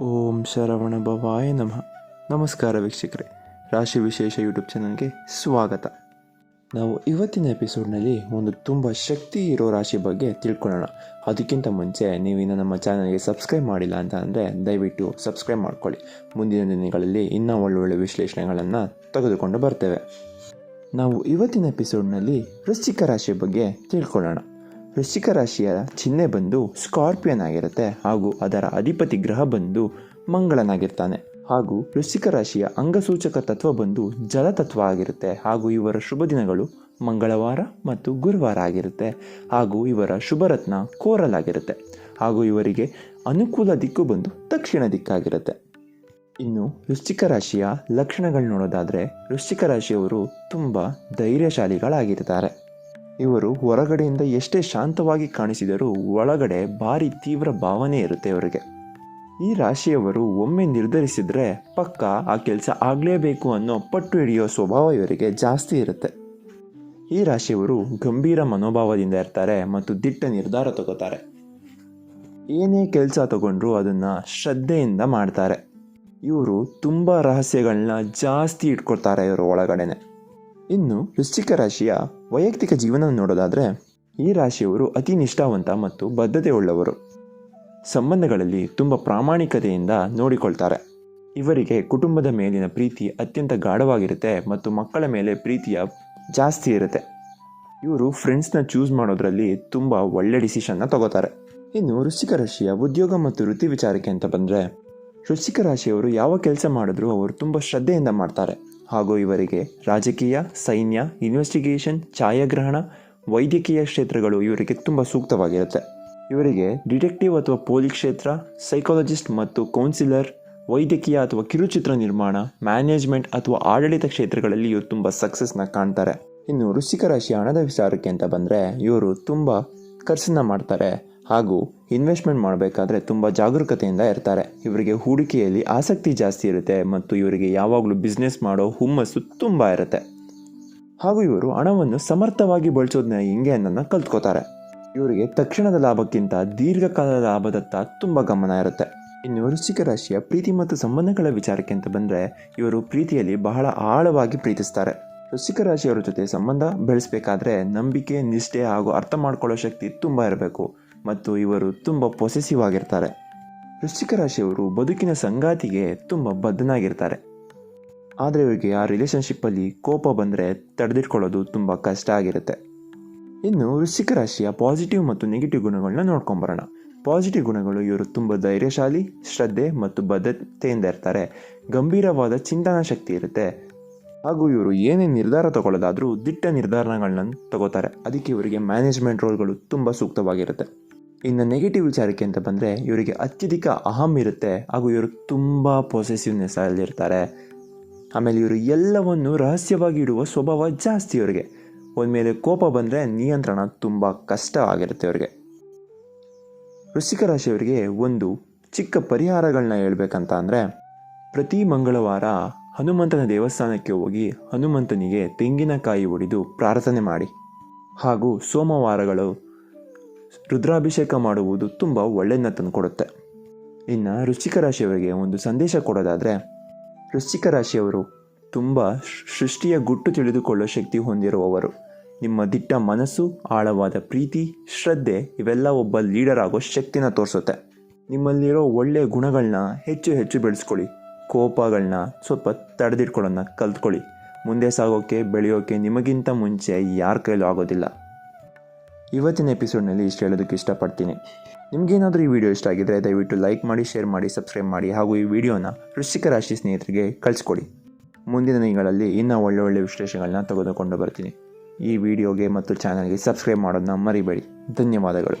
ಓಂ ಶರವಣ ಭವಾಯ ನಮಃ. ನಮಸ್ಕಾರ ವೀಕ್ಷಕರೇ. ರಾಶಿ ವಿಶೇಷ ಯೂಟ್ಯೂಬ್ ಚಾನಲ್ಗೆ ಸ್ವಾಗತ. ನಾವು ಇವತ್ತಿನ ಎಪಿಸೋಡ್ನಲ್ಲಿ ಒಂದು ತುಂಬ ಶಕ್ತಿ ಇರೋ ರಾಶಿ ಬಗ್ಗೆ ತಿಳ್ಕೊಳ್ಳೋಣ. ಅದಕ್ಕಿಂತ ಮುಂಚೆ ನೀವು ಇನ್ನು ನಮ್ಮ ಚಾನಲ್ಗೆ ಸಬ್ಸ್ಕ್ರೈಬ್ ಮಾಡಿಲ್ಲ ಅಂತ ಅಂದರೆ ದಯವಿಟ್ಟು ಸಬ್ಸ್ಕ್ರೈಬ್ ಮಾಡ್ಕೊಳ್ಳಿ. ಮುಂದಿನ ದಿನಗಳಲ್ಲಿ ಇನ್ನೂ ಒಳ್ಳೊಳ್ಳೆ ವಿಶ್ಲೇಷಣೆಗಳನ್ನು ತೆಗೆದುಕೊಂಡು ಬರ್ತೇವೆ. ನಾವು ಇವತ್ತಿನ ಎಪಿಸೋಡ್ನಲ್ಲಿ ವೃಶ್ಚಿಕ ರಾಶಿ ಬಗ್ಗೆ ತಿಳ್ಕೊಳ್ಳೋಣ. ವೃಶ್ಚಿಕ ರಾಶಿಯ ಚಿಹ್ನೆ ಬಂದು ಸ್ಕಾರ್ಪಿಯನ್ ಆಗಿರುತ್ತೆ ಹಾಗೂ ಅದರ ಅಧಿಪತಿ ಗ್ರಹ ಬಂದು ಮಂಗಳನಾಗಿರ್ತಾನೆ. ಹಾಗೂ ವೃಶ್ಚಿಕ ರಾಶಿಯ ಅಂಗಸೂಚಕ ತತ್ವ ಬಂದು ಜಲತತ್ವ ಆಗಿರುತ್ತೆ. ಹಾಗೂ ಇವರ ಶುಭ ದಿನಗಳು ಮಂಗಳವಾರ ಮತ್ತು ಗುರುವಾರ ಆಗಿರುತ್ತೆ. ಹಾಗೂ ಇವರ ಶುಭರತ್ನ ಕೋರಲ್ ಆಗಿರುತ್ತೆ ಹಾಗೂ ಇವರಿಗೆ ಅನುಕೂಲ ದಿಕ್ಕು ಬಂದು ದಕ್ಷಿಣ ದಿಕ್ಕಾಗಿರುತ್ತೆ. ಇನ್ನು ವೃಶ್ಚಿಕ ರಾಶಿಯ ಲಕ್ಷಣಗಳು ನೋಡೋದಾದರೆ ವೃಶ್ಚಿಕ ರಾಶಿಯವರು ತುಂಬ ಧೈರ್ಯಶಾಲಿಗಳಾಗಿರ್ತಾರೆ. ಇವರು ಹೊರಗಡೆಯಿಂದ ಎಷ್ಟೇ ಶಾಂತವಾಗಿ ಕಾಣಿಸಿದರೂ ಒಳಗಡೆ ಭಾರಿ ತೀವ್ರ ಭಾವನೆ ಇರುತ್ತೆ ಅವರಿಗೆ. ಈ ರಾಶಿಯವರು ಒಮ್ಮೆ ನಿರ್ಧರಿಸಿದರೆ ಪಕ್ಕ ಆ ಕೆಲಸ ಆಗಲೇಬೇಕು ಅನ್ನೋ ಪಟ್ಟು ಹಿಡಿಯೋ ಸ್ವಭಾವ ಇವರಿಗೆ ಜಾಸ್ತಿ ಇರುತ್ತೆ. ಈ ರಾಶಿಯವರು ಗಂಭೀರ ಮನೋಭಾವದಿಂದ ಇರ್ತಾರೆ ಮತ್ತು ದಿಟ್ಟ ನಿರ್ಧಾರ ತಗೋತಾರೆ. ಏನೇ ಕೆಲಸ ತಗೊಂಡ್ರು ಅದನ್ನು ಶ್ರದ್ಧೆಯಿಂದ ಮಾಡ್ತಾರೆ. ಇವರು ತುಂಬ ರಹಸ್ಯಗಳನ್ನ ಜಾಸ್ತಿ ಇಟ್ಕೊಳ್ತಾರೆ ಇವರು ಒಳಗಡೆನೆ. ಇನ್ನು ವೃಶ್ಚಿಕ ರಾಶಿಯ ವೈಯಕ್ತಿಕ ಜೀವನ ನೋಡೋದಾದರೆ, ಈ ರಾಶಿಯವರು ಅತಿ ನಿಷ್ಠಾವಂತ ಮತ್ತು ಬದ್ಧತೆ ಉಳ್ಳವರು ಸಂಬಂಧಗಳಲ್ಲಿ ತುಂಬ ಪ್ರಾಮಾಣಿಕತೆಯಿಂದ ನೋಡಿಕೊಳ್ತಾರೆ. ಇವರಿಗೆ ಕುಟುಂಬದ ಮೇಲಿನ ಪ್ರೀತಿ ಅತ್ಯಂತ ಗಾಢವಾಗಿರುತ್ತೆ ಮತ್ತು ಮಕ್ಕಳ ಮೇಲೆ ಪ್ರೀತಿಯ ಜಾಸ್ತಿ ಇರುತ್ತೆ. ಇವರು ಫ್ರೆಂಡ್ಸ್ನ ಚೂಸ್ ಮಾಡೋದ್ರಲ್ಲಿ ತುಂಬ ಒಳ್ಳೆ ಡಿಸಿಷನ್ನ ತಗೋತಾರೆ. ಇನ್ನು ವೃಶ್ಚಿಕ ರಾಶಿಯ ಉದ್ಯೋಗ ಮತ್ತು ವೃತ್ತಿ ವಿಚಾರಕ್ಕೆ ಅಂತ ಬಂದರೆ, ವೃಶ್ಚಿಕ ರಾಶಿಯವರು ಯಾವ ಕೆಲಸ ಮಾಡಿದ್ರೂ ಅವರು ತುಂಬ ಶ್ರದ್ಧೆಯಿಂದ ಮಾಡ್ತಾರೆ. ಹಾಗೂ ಇವರಿಗೆ ರಾಜಕೀಯ, ಸೈನ್ಯ ಇನ್ವೆಸ್ಟಿಗೇಷನ್ ಛಾಯಾಗ್ರಹಣ, ವೈದ್ಯಕೀಯ ಕ್ಷೇತ್ರಗಳು ಇವರಿಗೆ ತುಂಬ ಸೂಕ್ತವಾಗಿರುತ್ತೆ. ಇವರಿಗೆ ಡಿಟೆಕ್ಟಿವ್ ಅಥವಾ ಪೊಲೀಸ್ ಕ್ಷೇತ್ರ ಸೈಕಾಲಜಿಸ್ಟ್ ಮತ್ತು ಕೌನ್ಸಿಲರ್ ವೈದ್ಯಕೀಯ ಅಥವಾ ಕಿರುಚಿತ್ರ ನಿರ್ಮಾಣ ಮ್ಯಾನೇಜ್ಮೆಂಟ್ ಅಥವಾ ಆಡಳಿತ ಕ್ಷೇತ್ರಗಳಲ್ಲಿ ಇವರು ತುಂಬ ಸಕ್ಸಸ್ನ ಕಾಣ್ತಾರೆ. ಇನ್ನು ವೃಶ್ಚಿಕ ರಾಶಿ ಹಣದ ವಿಚಾರಕ್ಕೆ ಅಂತ ಬಂದರೆ ಇವರು ತುಂಬ ಖರ್ಚನ್ನ ಮಾಡ್ತಾರೆ. ಹಾಗೂ ಇನ್ವೆಸ್ಟ್ಮೆಂಟ್ ಮಾಡಬೇಕಾದ್ರೆ ತುಂಬ ಜಾಗರೂಕತೆಯಿಂದ ಇರ್ತಾರೆ. ಇವರಿಗೆ ಹೂಡಿಕೆಯಲ್ಲಿ ಆಸಕ್ತಿ ಜಾಸ್ತಿ ಇರುತ್ತೆ ಮತ್ತು ಇವರಿಗೆ ಯಾವಾಗಲೂ ಬಿಸ್ನೆಸ್ ಮಾಡೋ ಹುಮ್ಮಸ್ಸು ತುಂಬ ಇರುತ್ತೆ. ಹಾಗೂ ಇವರು ಹಣವನ್ನು ಸಮರ್ಥವಾಗಿ ಬಳಸೋದನ್ನ ಹಿಂಗೆ ಅನ್ನೋದನ್ನ ಕಲ್ತ್ಕೋತಾರೆ. ಇವರಿಗೆ ತಕ್ಷಣದ ಲಾಭಕ್ಕಿಂತ ದೀರ್ಘಕಾಲದ ಲಾಭದತ್ತ ತುಂಬ ಗಮನ ಇರುತ್ತೆ. ಇನ್ನು ವೃಶ್ಚಿಕ ರಾಶಿಯ ಪ್ರೀತಿ ಮತ್ತು ಸಂಬಂಧಗಳ ವಿಚಾರಕ್ಕೆ ಅಂತ ಬಂದರೆ ಇವರು ಪ್ರೀತಿಯಲ್ಲಿ ಬಹಳ ಆಳವಾಗಿ ಪ್ರೀತಿಸ್ತಾರೆ. ವೃಶ್ಚಿಕ ರಾಶಿಯವರ ಜೊತೆ ಸಂಬಂಧ ಬೆಳೆಸಬೇಕಾದ್ರೆ ನಂಬಿಕೆ, ನಿಷ್ಠೆ ಹಾಗೂ ಅರ್ಥ ಮಾಡ್ಕೊಳ್ಳೋ ಶಕ್ತಿ ತುಂಬ ಇರಬೇಕು. ಮತ್ತು ಇವರು ತುಂಬ ಪೊಸೆಸಿವ್ ಆಗಿರ್ತಾರೆ. ವೃಶ್ಚಿಕ ರಾಶಿಯವರು ಬದುಕಿನ ಸಂಗಾತಿಗೆ ತುಂಬ ಬದ್ಧನಾಗಿರ್ತಾರೆ. ಆದರೆ ಇವರಿಗೆ ಆ ರಿಲೇಷನ್ಶಿಪ್ಪಲ್ಲಿ ಕೋಪ ಬಂದರೆ ತಡೆದಿಟ್ಕೊಳ್ಳೋದು ತುಂಬ ಕಷ್ಟ ಆಗಿರುತ್ತೆ. ಇನ್ನು ವೃಶ್ಚಿಕ ರಾಶಿಯ ಪಾಸಿಟಿವ್ ಮತ್ತು ನೆಗೆಟಿವ್ ಗುಣಗಳನ್ನ ನೋಡ್ಕೊಂಬರೋಣ. ಪಾಸಿಟಿವ್ ಗುಣಗಳು ಇವರು ತುಂಬ ಧೈರ್ಯಶಾಲಿ, ಶ್ರದ್ಧೆ ಮತ್ತು ಬದ್ಧತೆಯಿಂದ ಇರ್ತಾರೆ. ಗಂಭೀರವಾದ ಚಿಂತನಾ ಶಕ್ತಿ ಇರುತ್ತೆ. ಹಾಗೂ ಇವರು ಏನೇ ನಿರ್ಧಾರ ತಗೊಳ್ಳೋದಾದರೂ ದಿಟ್ಟ ನಿರ್ಧಾರಗಳನ್ನ ತಗೋತಾರೆ. ಅದಕ್ಕೆ ಇವರಿಗೆ ಮ್ಯಾನೇಜ್ಮೆಂಟ್ ರೋಲ್ಗಳು ತುಂಬ ಸೂಕ್ತವಾಗಿರುತ್ತೆ. ಇನ್ನು ನೆಗೆಟಿವ್ ವಿಚಾರಕ್ಕೆ ಅಂತ ಬಂದರೆ ಇವರಿಗೆ ಅತ್ಯಧಿಕ ಅಹಂ ಇರುತ್ತೆ. ಹಾಗೂ ಇವರು ತುಂಬ ಪೊಸೆಸಿವ್ನೆಸ್ ಅಲ್ಲಿರ್ತಾರೆ ಆಮೇಲೆ ಇವರು ಎಲ್ಲವನ್ನು ರಹಸ್ಯವಾಗಿ ಇಡುವ ಸ್ವಭಾವ ಜಾಸ್ತಿ ಇವರಿಗೆ. ಒಂದ್ಮೇಲೆ ಕೋಪ ಬಂದರೆ ನಿಯಂತ್ರಣ ತುಂಬ ಕಷ್ಟ ಆಗಿರುತ್ತೆ ಅವರಿಗೆ ವೃಶ್ಚಿಕ ರಾಶಿಯವರಿಗೆ ಒಂದು ಚಿಕ್ಕ ಪರಿಹಾರಗಳನ್ನ ಹೇಳ್ಬೇಕಂತ ಅಂದರೆ, ಪ್ರತಿ ಮಂಗಳವಾರ ಹನುಮಂತನ ದೇವಸ್ಥಾನಕ್ಕೆ ಹೋಗಿ ಹನುಮಂತನಿಗೆ ತೆಂಗಿನಕಾಯಿ ಒಡೆದು ಪ್ರಾರ್ಥನೆ ಮಾಡಿ. ಹಾಗೂ ಸೋಮವಾರಗಳು ರುದ್ರಾಭಿಷೇಕ ಮಾಡುವುದು ತುಂಬ ಒಳ್ಳೆಯದನ್ನ ತಂದುಕೊಡುತ್ತೆ. ಇನ್ನು ವೃಶ್ಚಿಕ ರಾಶಿಯವರಿಗೆ ಒಂದು ಸಂದೇಶ ಕೊಡೋದಾದರೆ, ವೃಶ್ಚಿಕ ರಾಶಿಯವರು ತುಂಬ ಸೃಷ್ಟಿಯ ಗುಟ್ಟು ತಿಳಿದುಕೊಳ್ಳೋ ಶಕ್ತಿ ಹೊಂದಿರುವವರು. ನಿಮ್ಮ ದಿಟ್ಟ ಮನಸ್ಸು, ಆಳವಾದ ಪ್ರೀತಿ, ಶ್ರದ್ಧೆ ಇವೆಲ್ಲ ಒಬ್ಬ ಲೀಡರ್ ಆಗೋ ಶಕ್ತಿನ ತೋರಿಸುತ್ತೆ. ನಿಮ್ಮಲ್ಲಿರೋ ಒಳ್ಳೆಯ ಗುಣಗಳನ್ನ ಹೆಚ್ಚು ಹೆಚ್ಚು ಬೆಳೆಸ್ಕೊಳ್ಳಿ. ಕೋಪಗಳನ್ನ ಸ್ವಲ್ಪ ತಡೆದಿಟ್ಕೊಳ್ಳೋಣ ಕಲ್ತ್ಕೊಳ್ಳಿ. ಮುಂದೆ ಸಾಗೋಕ್ಕೆ ಬೆಳೆಯೋಕ್ಕೆ ನಿಮಗಿಂತ ಮುಂಚೆ ಯಾರ ಕೈಲೂ ಆಗೋದಿಲ್ಲ. ಇವತ್ತಿನ ಎಪಿಸೋಡ್ನಲ್ಲಿ ಇಷ್ಟು ಹೇಳೋದಕ್ಕೆ ಇಷ್ಟಪಡ್ತೀನಿ. ನಿಮಗೇನಾದರೂ ಈ ವಿಡಿಯೋ ಇಷ್ಟ ಆಗಿದ್ದರೆ ದಯವಿಟ್ಟು ಲೈಕ್ ಮಾಡಿ ಶೇರ್ ಮಾಡಿ ಸಬ್ಸ್ಕ್ರೈಬ್ ಮಾಡಿ ಹಾಗೂ ಈ ವಿಡಿಯೋನ ವೃಶ್ಚಿಕ ರಾಶಿ ಸ್ನೇಹಿತರಿಗೆ ಕಳಿಸ್ಕೊಡಿ. ಮುಂದಿನ ದಿನಗಳಲ್ಲಿ ಇನ್ನೂ ಒಳ್ಳೆ ಒಳ್ಳೆ ವಿಶ್ಲೇಷಣೆಗಳನ್ನ ತೆಗೆದುಕೊಂಡು ಬರ್ತೀನಿ. ಈ ವಿಡಿಯೋಗೆ ಮತ್ತು ಚಾನಲ್ಗೆ ಸಬ್ಸ್ಕ್ರೈಬ್ ಮಾಡೋದನ್ನ ಮರಿಬೇಡಿ. ಧನ್ಯವಾದಗಳು.